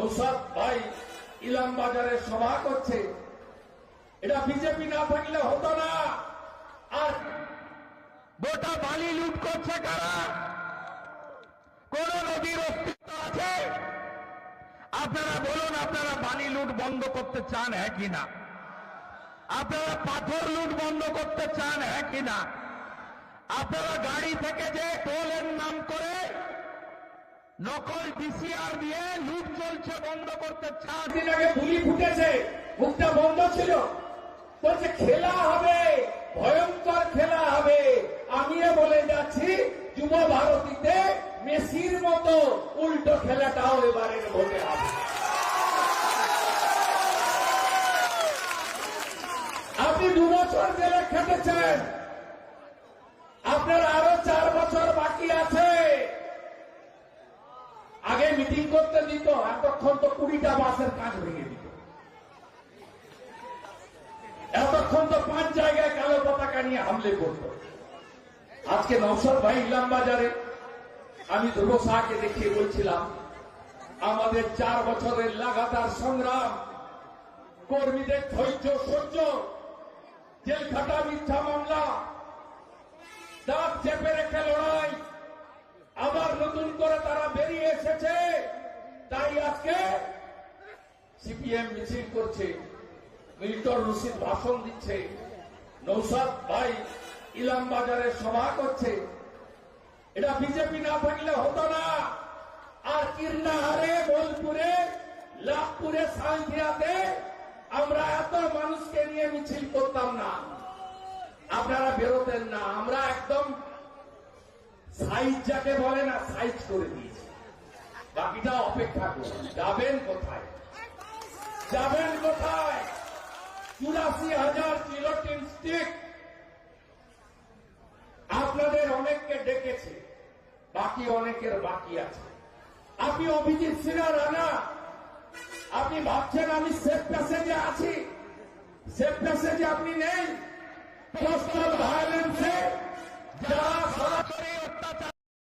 নৌসাদ ভাই ইলাম বাজারে সভা করছে। এটা বিজেপি না থাকলে হতো না। আর গোটা বালি লুট করছে কারা? কোন নদীর অস্তিত্ব আছে? আপনারা বলুন, আপনারা বালি লুট বন্ধ করতে চান হ্যাঁ কিনা আপনারা পাথর লুট বন্ধ করতে চান হ্যাঁ কিনা আপনারা গাড়ি থেকে যে টোলের নাম করে নকল ডিসিআর দিয়ে লুট চলছে, বন্ধ করতে চান। দিন আগে গুলি ফুটেছে মুখটা বন্ধ ছিল। বলছে, খেলা হবে, ভয়ঙ্কর খেলা হবে। আমিও বলে যাচ্ছি, যুব ভারতীতে মেসির মতো উল্টো খেলাটাও এবারের ভোটে হবে আপনি দু বছর জেলে খেটেছেন। আপনার আরও চার বছর বাকি আছে আগে মিটিং করতে দিত, এতক্ষণ তো কুড়িটা বাসের কাজ ভেঙে দিত। এতক্ষণ তো পাঁচ জায়গায় কালো পতাকা নিয়ে হামলে করত। আজকে নৌসদ ভাই ইলাম বাজারে আমি ধ্রুব শাহকে দেখিয়ে বলছিলাম, আমাদের চার বছরের লাগাতার সংগ্রাম, কর্মীদের ধৈর্য, সহ্য, জেল খাটা, মিথ্যা মামলা, দাঁত চেপে রেখে লড়াই, আবার নতুন করে তারা বেরিয়ে এসেছে। তাই আজকে সিপিএম মিছিল করছে, মিল্টন রশিদ ভাষণ দিচ্ছে, নৌসাদ ভাই ইলাম বাজারে সভা করছে। এটা বিজেপি না থাকলে হতো না। আর কিরনাহারে বোলপুরে, লাভপুরে সালথিয়াতে আমরা এত মানুষকে নিয়ে মিছিল করতাম না। আপনারা বেরোতেন না। আমরা একদম সাইজ যাকে বলে না, সাইজ করে দিয়েছি। বাকিটা অপেক্ষা করুন যাবেন কোথায়? যাবেন কোথায়? চুরাশি হাজার জিলোটিন স্টিক আপনাদের অনেককে ডেকেছে, বাকি অনেকের বাকি আছে। আপনি অভিজিৎ সিনহা রানা, আপনি ভাবছেন আমি সেফ প্যাসেজে আছি? সেফ প্যাসেজে আপনি নেই? যারা